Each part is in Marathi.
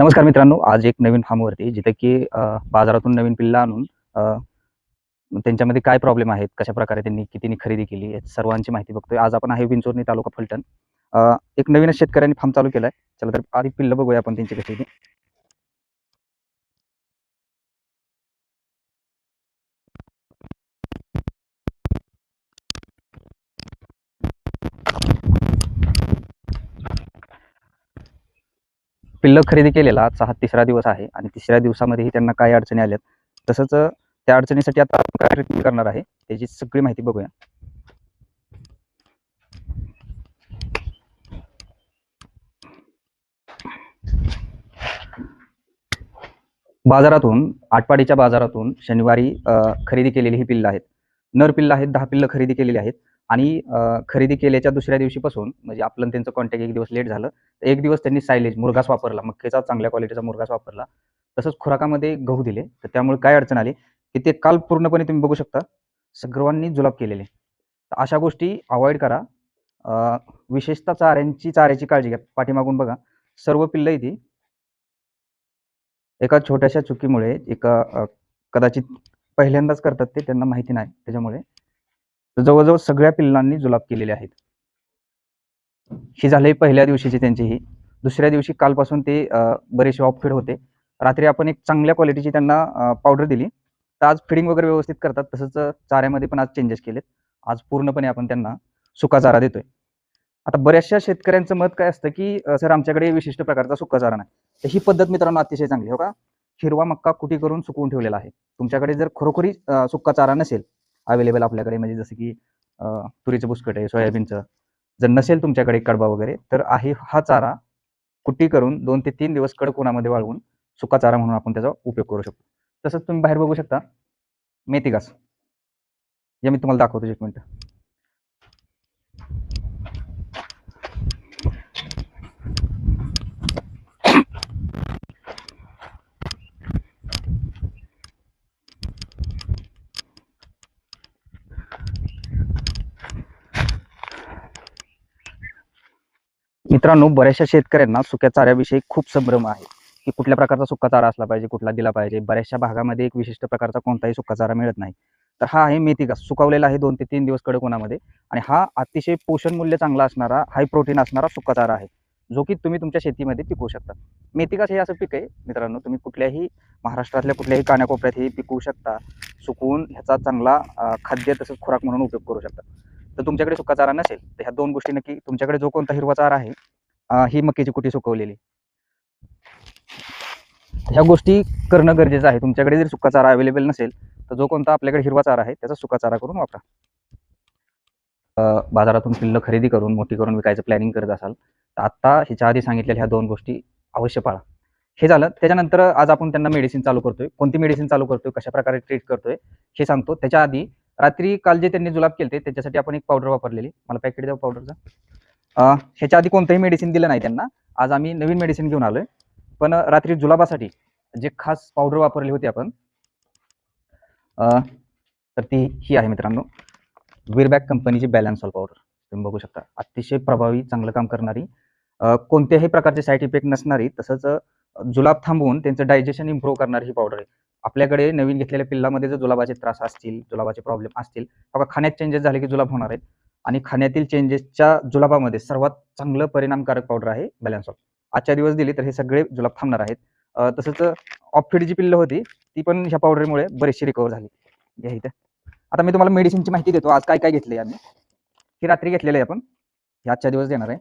नमस्कार मित्रांनो आज एक नवीन फार्मवरती जिथे की बाजारातून नवीन पिल्लं आणून त्यांच्यामध्ये काय प्रॉब्लेम आहेत कशा प्रकारे त्यांनी कितीनी खरेदी केली या सर्वांची माहिती बघतोय. आज आपण आहे विंचोरणी तालुका फलटण. एक नवीन शेतकऱ्यांनी फार्म चालू केलाय. चला तर आधी पिल्लं बघूया आपण त्यांची कशी पिल्लं खरेदी केलेला आजचा हा तिसरा दिवस आहे आणि तिसऱ्या दिवसामध्येही त्यांना काय अडचणी आल्यात. तसंच त्या अडचणीसाठी आता आपण काय ट्रीटमेंट करणार आहे त्याची सगळी माहिती बघूया. बाजारातून आटपाडीच्या बाजारातून शनिवारी खरेदी केलेली ही पिल्लं आहेत. नर पिल्लं आहेत दहा पिल्लं खरेदी केलेली आहेत. आणि खरेदी केल्याच्या दुसऱ्या दिवशीपासून म्हणजे आपलं त्यांचं कॉन्टॅक्ट एक दिवस लेट झालं तर एक दिवस त्यांनी सायलेज मुरगास वापरला मक्केचा चांगल्या क्वालिटीचा मुरगास वापरला. तसंच खुराकामध्ये गहू दिले तर त्यामुळे काय अडचण आली की ते काल पूर्णपणे तुम्ही बघू शकता सर्वांनी जुलाब केलेले. तर अशा गोष्टी अवॉइड करा. विशेषतः चाऱ्यांची चाऱ्याची काळजी घ्या. पाठीमागून बघा सर्व पिल्लं ती. एका छोट्याशा चुकीमुळे एका कदाचित पहिल्यांदाच करतात ते त्यांना माहिती नाही त्याच्यामुळे. तर जवळजवळ सगळ्या पिल्लांनी जुलाब केलेले आहेत. ही झाले पहिल्या दिवशीची त्यांची ही. दुसऱ्या दिवशी कालपासून ते बरेचसे ऑफ फीड होते. रात्री आपण एक चांगल्या क्वालिटीची त्यांना पावडर दिली. तर आज फिडिंग वगैरे व्यवस्थित करतात. तसंच चाऱ्यामध्ये पण आज चेंजेस केलेत. आज पूर्णपणे आपण त्यांना सुका चारा देतोय. आता बऱ्याचशा शेतकऱ्यांचं मत काय असतं की सर आमच्याकडे विशिष्ट प्रकारचा सुका चारा नाही. तर ही पद्धत मित्रांनो अतिशय चांगली आहे, हो का? हिरवा मक्का कुटी करून सुकवून ठेवलेला आहे. तुमच्याकडे जर खरोखरी सुका चारा नसेल अवेलेबल आपल्याकडे. म्हणजे जसं की तुरीचं बुसकट आहे सोयाबीनचं. जर नसेल तुमच्याकडे कडबा वगैरे तर आहे हा चारा कुट्टी करून दोन ते तीन दिवस कडक उन्हामध्ये वाळवून सुका चारा म्हणून आपण त्याचा उपयोग करू शकतो. तसंच तुम्ही बाहेर बघू शकता मेथी घास या मी तुम्हाला दाखवतो एक मिनटं. मित्रांनो बऱ्याचशा शेतकऱ्यांना सुक्या चाऱ्याविषयी खूप संभ्रम आहे. की कुठल्या प्रकारचा सुका चारा असला पाहिजे कुठला दिला पाहिजे. बऱ्याचशा भागामध्ये एक विशिष्ट प्रकारचा कोणताही सुका चारा मिळत नाही. तर हा आहे मेथिका सुकावलेला सुकवलेला आहे दोन ते तीन दिवस कडक उन्हामध्ये आणि हा अतिशय पोषण मूल्य चांगला असणारा हाय प्रोटीन असणारा सुका चारा आहे. जो की तुम्ही तुमच्या शेतीमध्ये पिकवू शकता. मेथी हे असं पीक आहे मित्रांनो तुम्ही कुठल्याही महाराष्ट्रातल्या कुठल्याही कानाकोपऱ्यात हे पिकवू शकता. सुकवून ह्याचा चांगला खाद्य तसंच खुराक म्हणून उपयोग करू शकता. तर तुमच्याकडे सुका चारा नसेल तर ह्या दोन गोष्टी नक्की तुमच्याकडे जो कोणता हिरवा चारा आहे ही मक्याची कुटी सुकवलेली. ह्या गोष्टी करणं गरजेचं आहे. तुमच्याकडे जर सुका चारा अवेलेबल नसेल तर जो कोणता आपल्याकडे हिरवा चारा आहे त्याचा सुका चारा करून वापरा. बाजारातून पिल्लं खरेदी करून मोठी करून विकायचं प्लॅनिंग करत असाल तर आत्ता ह्याच्या आधी सांगितलेल्या ह्या दोन गोष्टी अवश्य पाळा. हे झालं त्याच्यानंतर आज आपण त्यांना मेडिसिन चालू करतोय. कोणती मेडिसिन चालू करतोय कशा प्रकारे ट्रीट करतोय हे सांगतो. त्याच्या आधी रात्री काल जे त्यांनी जुलाब केले त्याच्यासाठी आपण एक पावडर वापरलेली. मला पॅकेट द्या पावडरचा ह्याच्या आधी कोणतंही मेडिसिन दिलं नाही त्यांना. आज आम्ही नवीन मेडिसिन घेऊन आलोय. पण रात्री जुलाबासाठी जे खास पावडर वापरली होती आपण तर ती ही आहे मित्रांनो. वीरबॅक कंपनीची बॅलन्स ऑल पावडर तुम्ही बघू शकता. अतिशय प्रभावी चांगलं काम करणारी. कोणत्याही प्रकारचे साईड इफेक्ट नसणारी. तसंच जुलाब थांबवून त्यांचं डायजेशन इम्प्रूव्ह करणारी ही पावडर आहे. आपल्याकडे नवीन घेतलेल्या पिल्लामध्ये जर जुलाबाचे त्रास असतील जुलाबाचे प्रॉब्लेम असतील बघा खाण्यात चेंजेस झाले की जुलाब होणार आहेत. आणि खाण्यातील चेंजेसच्या जुलाबामध्ये सर्वात चांगलं परिणामकारक पावडर आहे बॅलन्स ऑफ आजच्या दिवस दिली तर हे सगळे जुलाब थांबणार आहेत. तसंच ऑफिड जी पिल्लं होती ती पण ह्या पावडरमुळे बरीचशी रिकवर झाली. घ्या इथं. आता मी तुम्हाला मेडिसिनची माहिती देतो. आज काय काय घेतले आम्ही? ही रात्री घेतलेलं आहे आपण. हे आजच्या दिवस देणार आहे.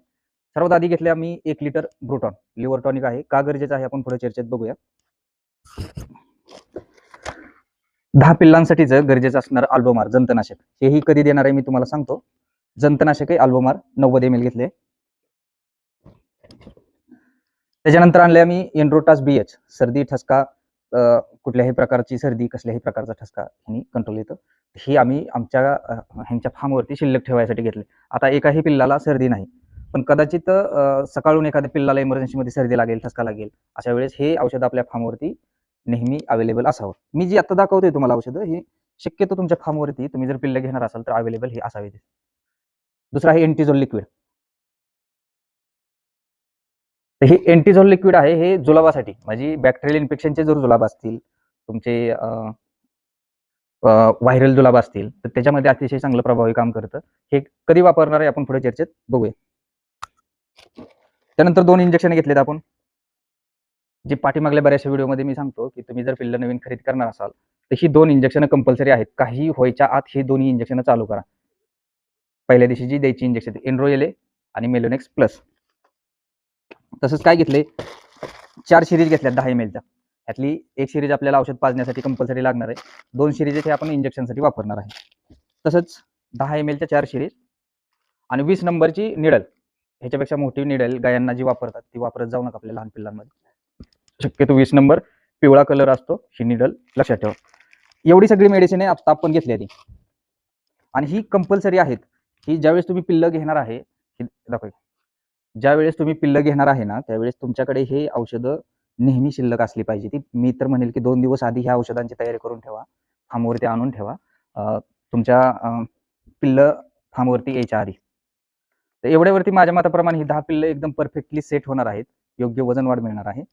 सर्वात आधी घेतले आम्ही एक लिटर ब्रुटॉन लिव्हर टॉनिक आहे. का गरजेचं आहे? आपण पुढे चर्चेत बघूया. दहा पिल्लांसाठीचं गरजेचं असणार अल्बोमार जंतनाशक. हेही कधी देणार आहे मी तुम्हाला सांगतो. जंतनाशक आहे अल्बोमार नव्वद एम एल घेतले. त्याच्यानंतर आणले आम्ही एनरोटास बी एच सर्दी ठसका कुठल्याही प्रकारची सर्दी कसल्याही प्रकारचा ठसका ह्यांनी कंट्रोल येतं. ही आम्ही आमच्या ह्यांच्या फार्मवरती शिल्लक ठेवायसाठी घेतले आता एकाही पिल्लाला सर्दी नाही. पण कदाचित सकाळून एखाद्या पिल्लाला इमर्जन्सीमध्ये सर्दी लागेल ठसका लागेल अशा वेळेस हे औषध आपल्या फार्मवरती नेहमी अवेलेबल असावं. मी जी आता दाखवते तुम्हाला औषधं ही शक्यतो तुमच्या फार्मवरती तुम्ही जर पिल्ले घेणार असाल तर अवेलेबल हे असावे. दुसरा आहे एंटीझोल लिक्विड तर हे एंटीझोल लिक्विड आहे हे जुलाबासाठी. म्हणजे बॅक्टेरियल इन्फेक्शनचे जर जुलाब असतील तुमचे व्हायरल जुलाब असतील तर त्याच्यामध्ये अतिशय चांगलं प्रभावी काम करतं. हे कधी वापरणार आहे आपण पुढे चर्चेत बघूया. त्यानंतर दोन इंजेक्शन घेतलेत आपण. जे पाठीमागल्या बऱ्याचशा व्हिडिओमध्ये मी सांगतो की तुम्ही जर पिल्लं नवीन खरेदी करणार असाल तर ही दोन इंजेक्शन कंपल्सरी आहेत. काही व्हायच्या आत ही दोन्ही इंजेक्शन चालू करा. पहिल्या दिवशी जी द्यायची इंजेक्शन एनरोएले आणि मेलोनेक्स प्लस तसंच काय घेतले? चार सिरीज घेतल्या दहा एम एलच्या त्यातली एक सिरीज आपल्याला औषध पाजण्यासाठी कंपल्सरी लागणार आहे. दोन सिरीज हे आपण इंजेक्शनसाठी वापरणार आहे. तसंच दहा एम एलच्या चार सिरीज आणि वीस नंबरची निडल ह्याच्यापेक्षा मोठी निडल गायांना जी वापरतात ती वापरत जाऊ नका आपल्या लहान पिल्लांमध्ये. शक्यतो वीस नंबर पिवळा कलर असतो ही निडल लक्षात ठेवा. एवढी सगळी मेडिसिन आहे आता आपण घेतली आधी. आणि ही कंपल्सरी आहेत. ही ज्यावेळेस तुम्ही पिल्लं घेणार आहे दाखव. ज्यावेळेस तुम्ही पिल्लं घेणार आहे ना त्यावेळेस तुमच्याकडे हे औषधं नेहमी शिल्लक असली पाहिजे. ती मी तर म्हणेल की दोन दिवस आधी ह्या औषधांची तयारी करून ठेवा. फार्मवरती आणून ठेवा. तुमच्या पिल्ल पिल्लं फार्मवरती यायच्या आधी. तर एवढ्यावरती माझ्या मताप्रमाणे ही दहा पिल्लं एकदम परफेक्टली सेट होणार आहेत. योग्य वजन वाढ मिळणार आहे.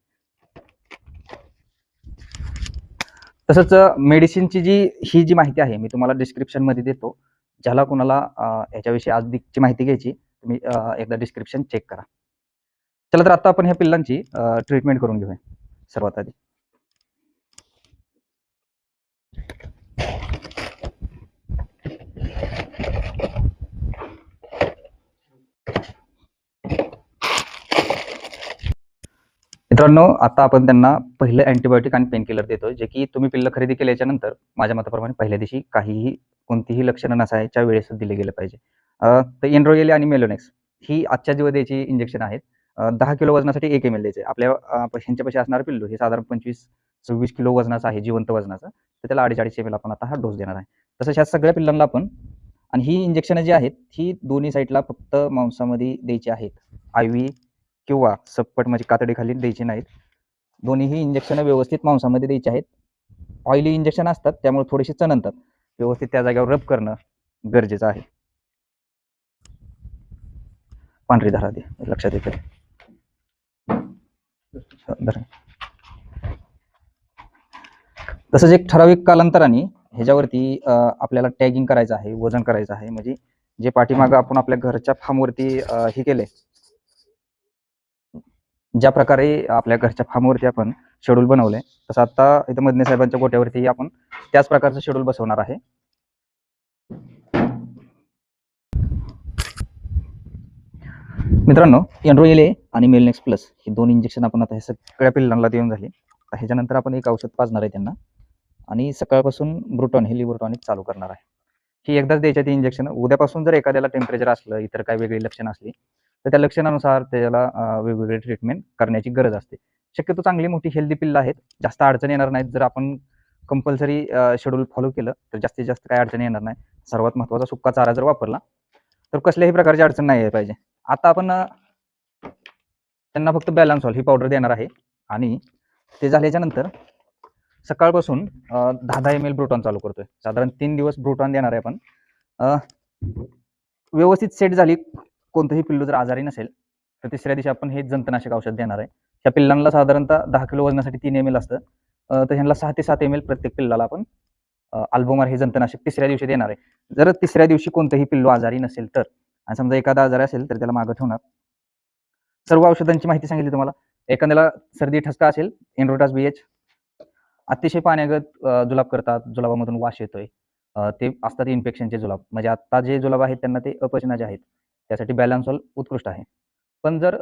तसंच मेडिसिनची जी ही जी माहिती आहे मी तुम्हाला डिस्क्रिप्शनमध्ये देतो. ज्याला कोणाला याच्याविषयी अधिकची माहिती घ्यायची तुम्ही एकदा डिस्क्रिप्शन चेक करा. चला तर आता आपण ह्या पिल्लांची ट्रीटमेंट करून घेऊया सर्वात आधी. मित्रांनो आता आपण त्यांना पहिलं अँटीबायोटिक आणि पेनकिलर देतोय जे की तुम्ही पिल्लं खरेदी केल्याच्यानंतर माझ्या मताप्रमाणे पहिल्या दिवशी काहीही कोणतीही लक्षणं नसायच्या वेळेस दिले गेले पाहिजे. तर एनरोएली आणि मेलोनेक्स ही आजच्या दिवस द्यायची इंजेक्शन आहेत दहा किलो वजनासाठी एक एम एल द्यायचे आपल्या अं, ह्यांच्यापाशी असणार पिल्लू हे साधारण पंचवीस सव्वीस किलो वजनाचं आहे जिवंत वजनाचं. तर त्याला अडीच अडीच एम एल आपण आता हा डोस देणार आहे. तसंच ह्या सगळ्या पिल्लांना आपण आणि ही इंजेक्शन जी आहेत ही दोन्ही साईडला फक्त मांसामध्ये द्यायची आहेत. आय व्ही किंवा सपट म्हणजे कातडीखाली द्यायची नाहीत. दोन्हीही इंजेक्शन व्यवस्थित मांसामध्ये द्यायची आहेत. ऑइली इंजेक्शन असतात त्यामुळे थोडेसे चणनतात. व्यवस्थित त्या जागेवर रब करणं गरजेचं आहे. पांढरी धारा दे लक्षात येते तसंच एक ठराविक कालांतराने ह्याच्यावरती आपल्याला टॅगिंग करायचं आहे वजन करायचं आहे. म्हणजे जे पाठीमागं आपण आपल्या घरच्या फार्मवरती हे केले ज्या प्रकारे आपल्या घरच्या फार्मवरती आपण शेड्यूल बनवलंय तसं आता इथं मदने साहेबांच्या गोट्यावरती आपण त्याच प्रकारचं शेड्यूल बसवणार आहे. मित्रांनो एनरोएले आणि मेलनेक्स प्लस हे दोन इंजेक्शन आपण आता हे सगळ्या पिल्लांना देऊन झाले. ह्याच्यानंतर आपण एक औषध पाजणार आहे त्यांना. आणि सकाळपासून ब्रुटॉन हे लिब्रुटॉनिक चालू करणार आहे. ही एकदाच द्यायच्या ती इंजेक्शन उद्यापासून जर एखाद्याला टेम्परेचर असलं इतर काही वेगळी लक्षणं असली तर त्या लक्षणानुसार त्याला वेगवेगळे ट्रीटमेंट करण्याची गरज असते. शक्यतो चांगली मोठी हेल्दी पिल्लं आहेत. जास्त अडचण येणार नाहीत. जर आपण कंपल्सरी शेड्यूल फॉलो केलं तर जास्तीत जास्त काय अडचण येणार नाही. सर्वात महत्त्वाचा सुक्का चारा जर वापरला तर कसल्याही प्रकारची अडचण नाही पाहिजे. आता आपण त्यांना फक्त बॅलन्स हॉल ही पावडर देणार आहे. आणि ते झाल्याच्यानंतर सकाळपासून दहा दहा एम एल ब्रोटॉन चालू करतोय. साधारण तीन दिवस ब्रोटॉन देणार आहे आपण. व्यवस्थित सेट झाली. कोणतंही पिल्लू जर आजारी नसेल तर तिसऱ्या दिवशी आपण हे जंतनाशक औषध देणार आहे. त्या पिल्लांना साधारणतः दहा किलो वजनासाठी तीन एम एल असतं. तर ह्यांना सहा ते सात एम एल प्रत्येक पिल्लाला आपण अल्बोमार हे जंतनाशक तिसऱ्या दिवशी देणार आहे. जर तिसऱ्या दिवशी कोणतंही पिल्लू आजारी नसेल तर आणि समजा एखादा आजारी असेल तर त्याला मागं ठेवणार. सर्व औषधांची माहिती सांगितली तुम्हाला. एखाद्याला सर्दी ठसका असेल एनरोटास बी एच अतिशय पाण्यागत जुलाब करतात. जुलाबामधून वास येतोय. ते असतात इन्फेक्शनचे जुलाब. म्हणजे आता जे जुलाब आहेत त्यांना ते अपचनाचे आहेत. त्यासाठी बॅलन्सॉल उत्कृष्ट आहे. पण जर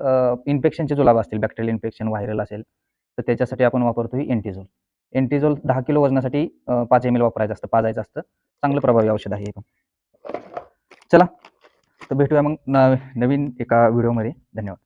इन्फेक्शनचे जुलाब असतील बॅक्टेरियल इन्फेक्शन व्हायरल असेल तर त्याच्यासाठी आपण वापरतो ही एन्टीझोल एन्टीझोल दहा किलो वजनासाठी पाच एम एल वापरायचं असतं पाजायचं असतं. चांगलं प्रभावी औषध आहे पण. चला तर भेटूया मग नवीन एका व्हिडिओमध्ये धन्यवाद.